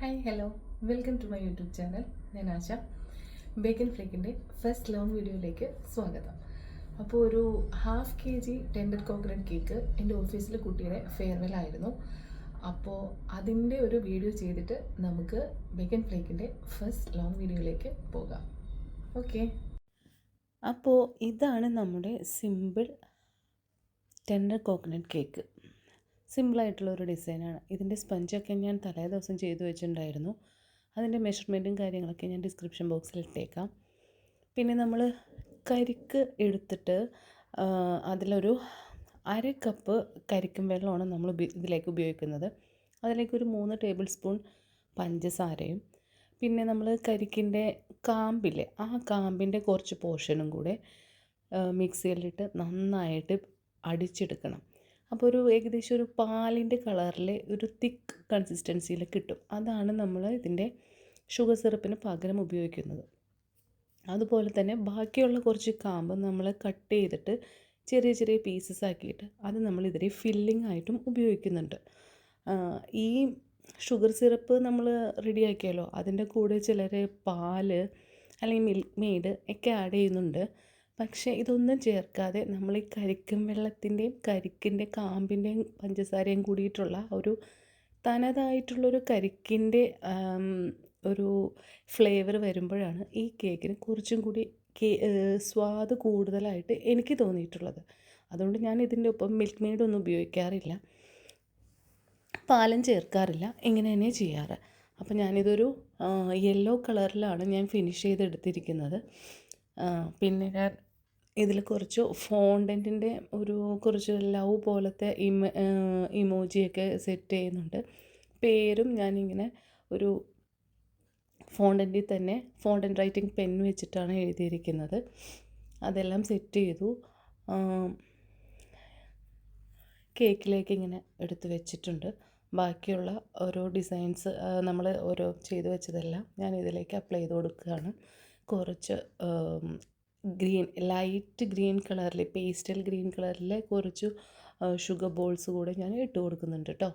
Hi hello welcome to my YouTube channel ഞാൻ ആശ. ബേക്കൻ ഫ്ലേക്കിന്റെ ഫസ്റ്റ് ലോങ് വീഡിയോയിലേക്ക് സ്വാഗതം. അപ്പോൾ ഒരു half K G tender coconut cake എന്റെ ഓഫീസിലെ കുട്ടിയുടെ ഫെയർവെൽ ആയിരുന്നു. അപ്പോൾ അതിന്റെ ഒരു വീഡിയോ ചെയ്തിട്ട് നമുക്ക് ബേക്കൻ ഫ്ലേക്കിന്റെ ഫസ്റ്റ് ലോങ് വീഡിയോയിലേക്ക് പോകാം. ഓക്കെ അപ്പോൾ ഇതാണ് നമ്മുടെ സിമ്പിൾ ടെൻഡർ കോക്കനട്ട് കേക്ക് സിമ്പിളായിട്ടുള്ള ഒരു ഡിസൈനാണ്. ഇതിന്റെ സ്പഞ്ചൊക്കെ ഞാൻ തലേ ദിവസം ചെയ്തു വെച്ചിട്ടുണ്ടായിരുന്നു. അതിന്റെ മെഷർമെന്റും കാര്യങ്ങളൊക്കെ ഞാൻ ഡിസ്ക്രിപ്ഷൻ ബോക്സിൽ ഇട്ടേക്കാം. പിന്നെ നമ്മൾ കരിക്ക് എടുത്തിട്ട് അതിലൊരു അര കപ്പ് കരിക്കും വെള്ളമാണ് നമ്മൾ ഇതിലേക്ക് ഉപയോഗിക്കുന്നത്. അതിലേക്ക് ഒരു മൂന്ന് ടേബിൾ സ്പൂൺ പഞ്ചസാരയും പിന്നെ നമ്മൾ കരിക്കിന്റെ കാമ്പില്ലേ ആ കാമ്പിന്റെ കുറച്ച് പോർഷനും കൂടെ മിക്സിയിലിട്ട് നന്നായിട്ട് അടിച്ചെടുക്കണം. അപ്പോൾ ഒരു ഏകദേശം ഒരു പാലിന്റെ കളറിൽ ഒരു തിക്ക് കൺസിസ്റ്റൻസിയിൽ കിട്ടും. അതാണ് നമ്മൾ ഇതിന്റെ ഷുഗർ സിറപ്പിന് പകരം ഉപയോഗിക്കുന്നത്. അതുപോലെ തന്നെ ബാക്കിയുള്ള കുറച്ച് കാമ്പ് നമ്മൾ കട്ട് ചെയ്തിട്ട് ചെറിയ ചെറിയ പീസസ് ആക്കിയിട്ട് അത് നമ്മൾ ഇതിനെ ഫില്ലിംഗ് ആയിട്ടും ഉപയോഗിക്കുന്നുണ്ട്. ഈ ഷുഗർ സിറപ്പ് നമ്മൾ റെഡിയാക്കിയല്ലോ അതിന്റെ കൂടെ ചിലർ പാൽ അല്ലെങ്കിൽ മിൽക്ക് മെയ്ഡ് ഒക്കെ ആഡ് ചെയ്യുന്നുണ്ട്. പക്ഷേ ഇതൊന്നും ചേർക്കാതെ നമ്മൾ ഈ കരിക്കും വെള്ളത്തിന്റെയും കരിക്കിന്റെ കാമ്പിന്റെയും പഞ്ചസാരയും കൂടിയിട്ടുള്ള ഒരു തനതായിട്ടുള്ളൊരു കരിക്കിന്റെ ഒരു ഫ്ലേവർ വരുമ്പോഴാണ് ഈ കേക്കിന് കുറച്ചും കൂടി സ്വാദ് കൂടുതലായിട്ട് എനിക്ക് തോന്നിയിട്ടുള്ളത്. അതുകൊണ്ട് ഞാൻ ഇതിന്റെ ഒപ്പം മിൽക്ക് മെയ്ഡൊന്നും ഉപയോഗിക്കാറില്ല. പാലും ചേർക്കാറില്ല. ഇങ്ങനെ തന്നെ ചെയ്യാറ്. അപ്പോൾ ഞാനിതൊരു യെല്ലോ കളറിലാണ് ഞാൻ ഫിനിഷ് ചെയ്തെടുത്തിരിക്കുന്നത്. പിന്നെ ഞാൻ ഇതിൽ കുറച്ച് ഫോണ്ടന്റിന്റെ ഒരു കുറച്ച് ലവ് പോലത്തെ ഇമ ഇമോജിയൊക്കെ സെറ്റ് ചെയ്യുന്നുണ്ട്. പേരും ഞാനിങ്ങനെ ഒരു ഫോണ്ടന്റിൽ തന്നെ ഫോണ്ടൻ റൈറ്റിംഗ് പെൻ വെച്ചിട്ടാണ് എഴുതിയിരിക്കുന്നത്. അതെല്ലാം സെറ്റ് ചെയ്തു. കേക്കിലേക്ക് ഇങ്ങനെ എടുത്ത് വെച്ചിട്ടുണ്ട്. ബാക്കിയുള്ള ഓരോ ഡിസൈൻസ് നമ്മൾ ഓരോ ചെയ്തു വെച്ചതെല്ലാം ഞാൻ ഇതിലേക്ക് അപ്ലൈ ചെയ്ത് കൊടുക്കുകയാണ്. കുറച്ച് ഗ്രീൻ ലൈറ്റ് ഗ്രീൻ കളറിൽ പേസ്റ്റൽ ഗ്രീൻ കളറിൽ കുറച്ച് ഷുഗർ ബോൾസ് കൂടെ ഞാൻ ഇട്ട് കൊടുക്കുന്നുണ്ട് കേട്ടോ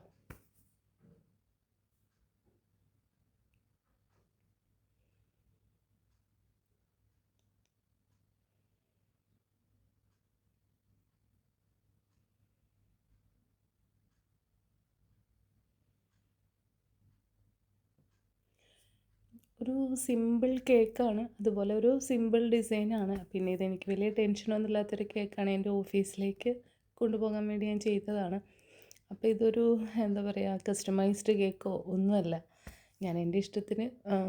ഒരു സിമ്പിൾ കേക്കാണ് അതുപോലെ ഒരു സിമ്പിൾ ഡിസൈനാണ് പിന്നെ ഇതെനിക്ക് വലിയ ടെൻഷനൊന്നും ഇല്ലാത്തൊരു കേക്കാണ് എന്റെ ഓഫീസിലേക്ക് കൊണ്ടുപോകാൻ വേണ്ടി ഞാൻ ചെയ്തതാണ്. അപ്പോൾ ഇതൊരു എന്താ പറയുക കസ്റ്റമൈസ്ഡ് കേക്കോ ഒന്നുമല്ല. ഞാൻ എന്റെ ഇഷ്ടത്തിന് ഇപ്പോൾ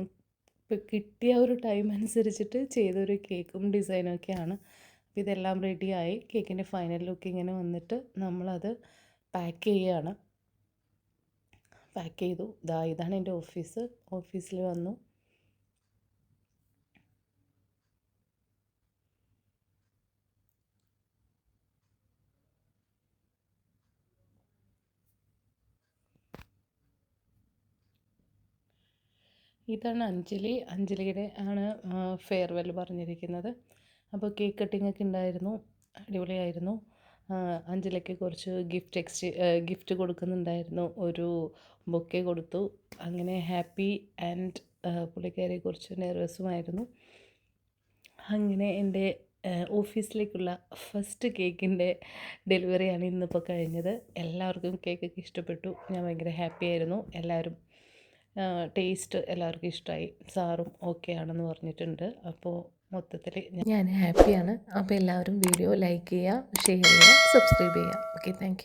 ഇപ്പം കിട്ടിയ ഒരു ടൈം അനുസരിച്ചിട്ട് ചെയ്തൊരു കേക്കും ഡിസൈനും ഒക്കെയാണ്. അപ്പോൾ ഇതെല്ലാം റെഡിയായി കേക്കിന്റെ ഫൈനൽ ലുക്ക് ഇങ്ങനെ വന്നിട്ട് നമ്മളത് പാക്ക് ചെയ്യുകയാണ്. പാക്ക് ചെയ്തു. ഇതാ ഇതാണ് എന്റെ ഓഫീസ് ഓഫീസിൽ വന്നു. ഇതാണ് അഞ്ജലി. അഞ്ജലിയുടെ ആണ് ഫെയർവെൽ പറഞ്ഞിരിക്കുന്നത്. അപ്പോൾ കേക്ക് കട്ടിംഗ് ഒക്കെ ഉണ്ടായിരുന്നു അടിപൊളിയായിരുന്നു. അഞ്ജലിക്ക് കുറച്ച് ഗിഫ്റ്റ് എക്സ്ചേ ഗിഫ്റ്റ് കൊടുക്കുന്നുണ്ടായിരുന്നു. ഒരു ബൊക്കെ കൊടുത്തു. അങ്ങനെ ഹാപ്പി ആൻഡ് പുള്ളിക്കാരെ കുറച്ച് നെർവസുമായിരുന്നു അങ്ങനെ എന്റെ ഓഫീസിലേക്കുള്ള ഫസ്റ്റ് കേക്കിന്റെ ഡെലിവറിയാണ് ഇന്നിപ്പോൾ കഴിഞ്ഞത്. എല്ലാവർക്കും കേക്കൊക്കെ ഇഷ്ടപ്പെട്ടു. ഞാൻ ഭയങ്കര ഹാപ്പി ആയിരുന്നു. എല്ലാവരും ടേസ്റ്റ് എല്ലാവർക്കും ഇഷ്ടമായി സാറും ഓക്കെ ആണെന്ന് പറഞ്ഞിട്ടുണ്ട്. അപ്പോൾ മൊത്തത്തിൽ ഞാൻ ഹാപ്പിയാണ് അപ്പോൾ എല്ലാവരും വീഡിയോ ലൈക്ക് ചെയ്യുക ഷെയർ ചെയ്യുക സബ്സ്ക്രൈബ് ചെയ്യുക. Okay thank